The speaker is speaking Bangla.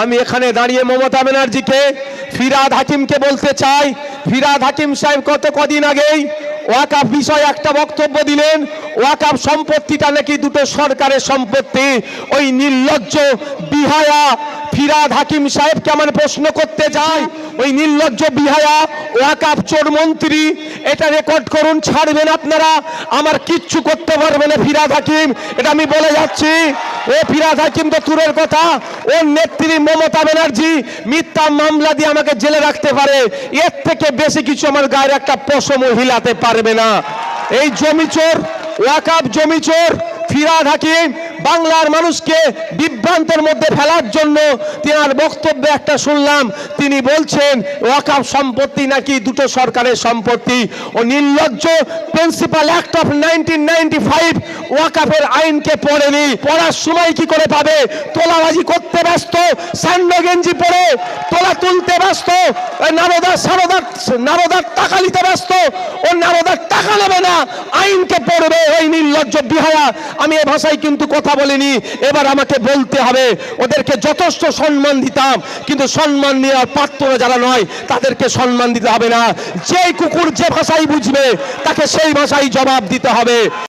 আমি এখানে দাঁড়িয়ে মমতা ব্যানার্জিকে, ফিরাদ হাকিমকে বলতে চাই। ফিরাদ হাকিম সাহেব কত কদিন আগেই ওয়াকাফ বিষয়ে একটা বক্তব্য দিলেন ওয়াকাফ সম্পত্তিটা নাকি দুটো সরকারের সম্পত্তি, ওই নির্লজ্জ বিহায়া ফিরাদ হাকিম সাহেব কেমন প্রশ্ন করতে যায়? ওই নির্লজ্জ বিহায়া, ওয়াকাফ চোর মন্ত্রী, এটা রেকর্ড করুন, ছাড়বেন আপনারা। আমার কিচ্ছু করতে পারবে না ফিরাদ হাকিম। এটা আমি বলে যাচ্ছি। ও ফিরাদ হাকিম তো দূরের কথা। ওর নেত্রী মমতা ব্যানার্জি মিথ্যা মামলা দিয়ে আমাকে জেলে রাখতে পারে। এর থেকে বেশি কিছু আমার গায়ের একটা পশম হিলাতে পারবে না। এই জমি চোর ওয়াকাব জমি চোর, ফিরাদ হাকিম বাংলার মানুষকে বিভ্রান্তের মধ্যে ফেলার জন্য তিনার বক্তব্যে একটা শুনলাম, তিনি বলছেন ওয়াকাফ সম্পত্তি নাকি দুটো সরকারের সম্পত্তি? ও নির্লজ্জ, principal act of nineteen ninety five ওয়াকাফের আইনকে পড়েনি। পড়ার সময় কি করে পাবে? তোলাবাজি করতে ব্যস্ত স্যান্ডো গেঞ্জি পরে তোলা তুলতে ব্যস্ত নারদার সারদার নারদার টাকা নিতে ব্যস্ত, ও নারদার টাকা নেবে না, আইনকে পড়বে ওই নির্লজ্জ বিহায়া। আমি এ ভাষায় কিন্তু কথা বলিনি, এবার আমাকে বলতে হবে, ওদেরকে যথেষ্ট সম্মান দিতাম, কিন্তু সম্মান নেওয়ার পাত্র যারা নয়, তাদেরকে সম্মান দিতে হবে না। যেই কুকুর যে ভাষাই বুঝবে, তাকে সেই ভাষাই জবাব দিতে হবে।